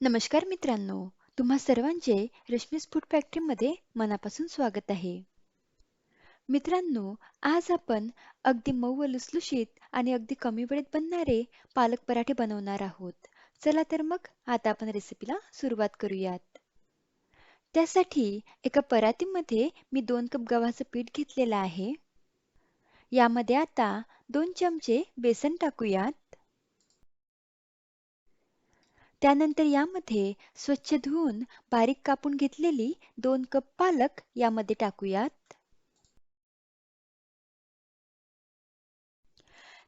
नमस्कार मित्रांनो तुम्हा सर्वांचे रश्मीस फूड फॅक्टरीमध्ये मनापासून स्वागत आहे. मित्रांनो आज आपण अगदी मऊ व लुसलुशीत आणि अगदी कमी वेळेत बनणारे पालक पराठे बनवणार आहोत. चला तर मग आता आपण रेसिपीला सुरुवात करूयात. त्यासाठी एका परातीमध्ये मी दोन कप गव्हाचं पीठ घेतलेलं आहे. यामध्ये आता दोन चमचे बेसन टाकूयात. त्यानंतर यामध्ये स्वच्छ धुवून बारीक कापून घेतलेली दोन कप पालक यामध्ये टाकूयात.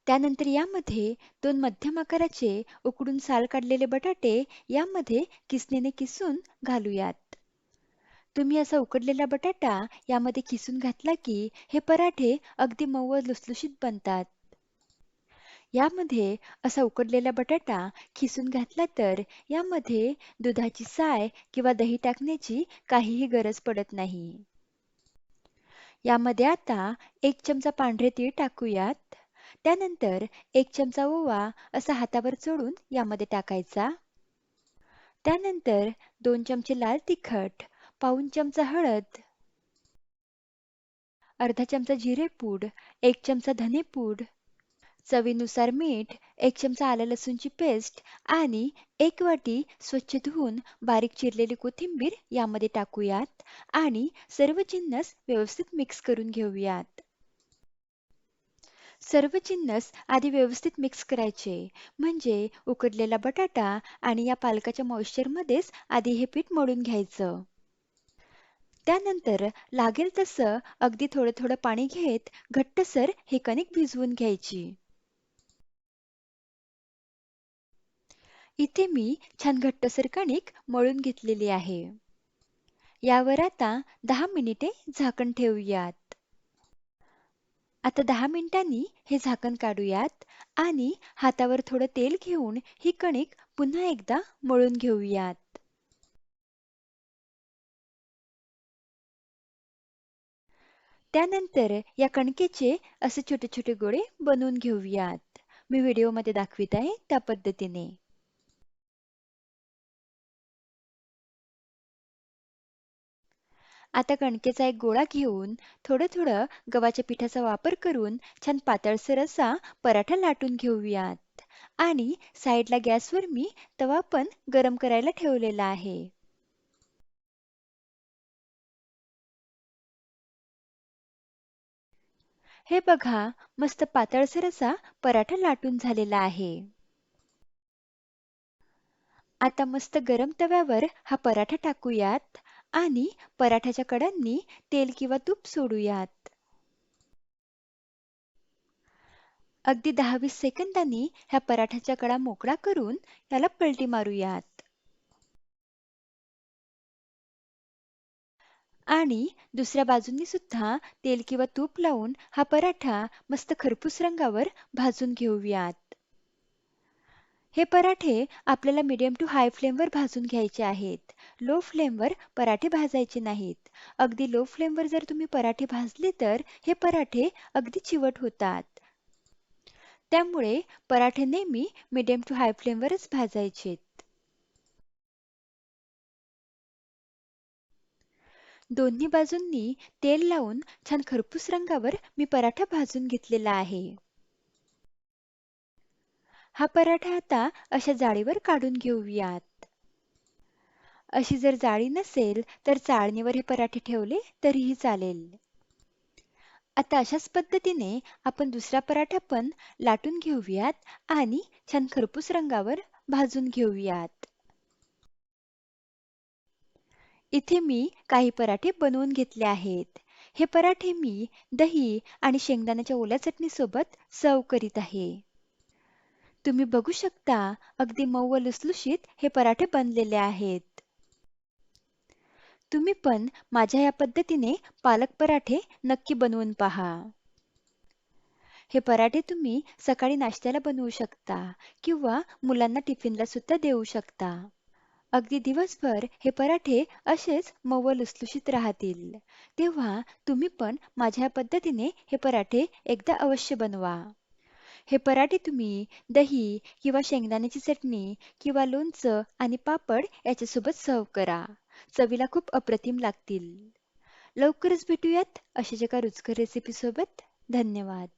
त्यानंतर यामध्ये दोन मध्यम आकाराचे उकडून साल काढलेले बटाटे यामध्ये किसणीने किसून घालूयात. तुम्ही असा उकडलेला बटाटा यामध्ये किसून घातला की हे पराठे अगदी मऊ व लुसलुशीत बनतात. यामध्ये असा उकडलेला बटाटा खिसून घातला तर यामध्ये दुधाची साय किंवा दही टाकण्याची काहीही गरज पडत नाही. यामध्ये आता एक चमचा पांढरे तीळ टाकूयात. त्यानंतर एक चमचा ओवा असा हातावर चोळून यामध्ये टाकायचा. त्यानंतर दोन चमचे लाल तिखट पाऊन चमचा हळद अर्धा चमचा जिरेपूड एक चमचा धनेपूड चवीनुसार मीठ एक चमचा आलं लसूणची पेस्ट आणि एक वाटी स्वच्छ धुवून बारीक चिरलेली कोथिंबीर यामध्ये टाकूयात आणि सर्व जिन्नस व्यवस्थित मिक्स करून घेऊयात. सर्व जिन्नस आधी व्यवस्थित मिक्स करायचे म्हणजे उकडलेला बटाटा आणि या पालकाच्या मॉइश्चरमध्येच आधी हे पीठ मळून घ्यायचं. त्यानंतर लागेल तसं अगदी थोडं थोडं पाणी घेत घट्टसर हे कणिक भिजवून घ्यायची. इथे मी छान घट्टसर कणिक मळून घेतलेली आहे. यावर आता दहा मिनिटे झाकण ठेवूयात. आता दहा मिनिटांनी हे झाकण काढूयात आणि हातावर थोडं तेल घेऊन ही कणिक पुन्हा एकदा मळून घेऊयात. त्यानंतर या कणकेचे असे छोटे छोटे गोळे बनवून घेऊयात. मी व्हिडिओमध्ये दाखवित आहे त्या पद्धतीने. आता कणकेचा एक गोळा घेऊन थोडं थोडं गव्हाच्या पिठाचा वापर करून छान पातळसर असा पराठा लाटून घेऊयात. आणि साईडला गॅसवर मी तवा पण गरम करायला ठेवलेला आहे. हे बघा मस्त पातळसर असा पराठा लाटून झालेला आहे. आता मस्त गरम तव्यावर हा पराठा टाकूयात. आणि पराठ्याच्या कडांनी तेल किंवा तूप सोडूयात. अगदी दहा वीस सेकंदांनी ह्या पराठ्याच्या कडा मोकळा करून याला पलटी मारूयात. आणि दुसऱ्या बाजूंनी सुद्धा तेल किंवा तूप लावून हा पराठा मस्त खरपूस रंगावर भाजून घेऊयात. हे पराठे आपल्याला मीडियम टू हाय फ्लेमवर भाजून घ्यायचे आहेत. लो फ्लेमवर पराठे भाजायचे नाहीत. अगदी लो फ्लेमवर जर तुम्ही पराठे भाजले तर हे पराठे अगदी चिवट होतात. त्यामुळे पराठे नेहमी मीडियम टू हाय फ्लेमवरच भाजायचेत. दोन्ही बाजूंनी तेल लावून छान खरपूस रंगावर मी पराठा भाजून घेतलेला आहे. हा पराठा आता अशा जाळीवर काढून घेऊयात. अशी जर जाळी नसेल तर चाळणीवर हे पराठे ठेवले तरीही चालेल. आता अशाच पद्धतीने आपण दुसरा पराठा पण लाटून घेऊयात आणि छान खरपूस रंगावर भाजून घेऊयात. इथे मी काही पराठे बनवून घेतले आहेत. हे पराठे मी दही आणि शेंगदाण्याच्या ओल्या चटणीसोबत सर्व करीत आहे. तुम्ही बघू शकता अगदी मऊ व लुसलुशीत हे पराठे बनलेले आहेत. तुम्ही पण माझ्या या पद्धतीने पालक पराठे नक्की बनवून पहा. हे पराठे तुम्ही सकाळी नाश्त्याला बनवू शकता किंवा मुलांना टिफिनला सुद्धा देऊ शकता. अगदी दिवसभर हे पराठे असेच मऊ लुसलुशीत राहतील. तेव्हा तुम्ही पण माझ्या पद्धतीने हे पराठे एकदा अवश्य बनवा. हे पराठे तुम्ही दही किंवा शेंगदाण्याची चटणी किंवा लोणचं आणि पापड याच्यासोबत सर्व करा. चवीला खूप अप्रतिम लागतील. लवकरच भेटूयात अशाच एका रुचकर रेसिपीसोबत धन्यवाद.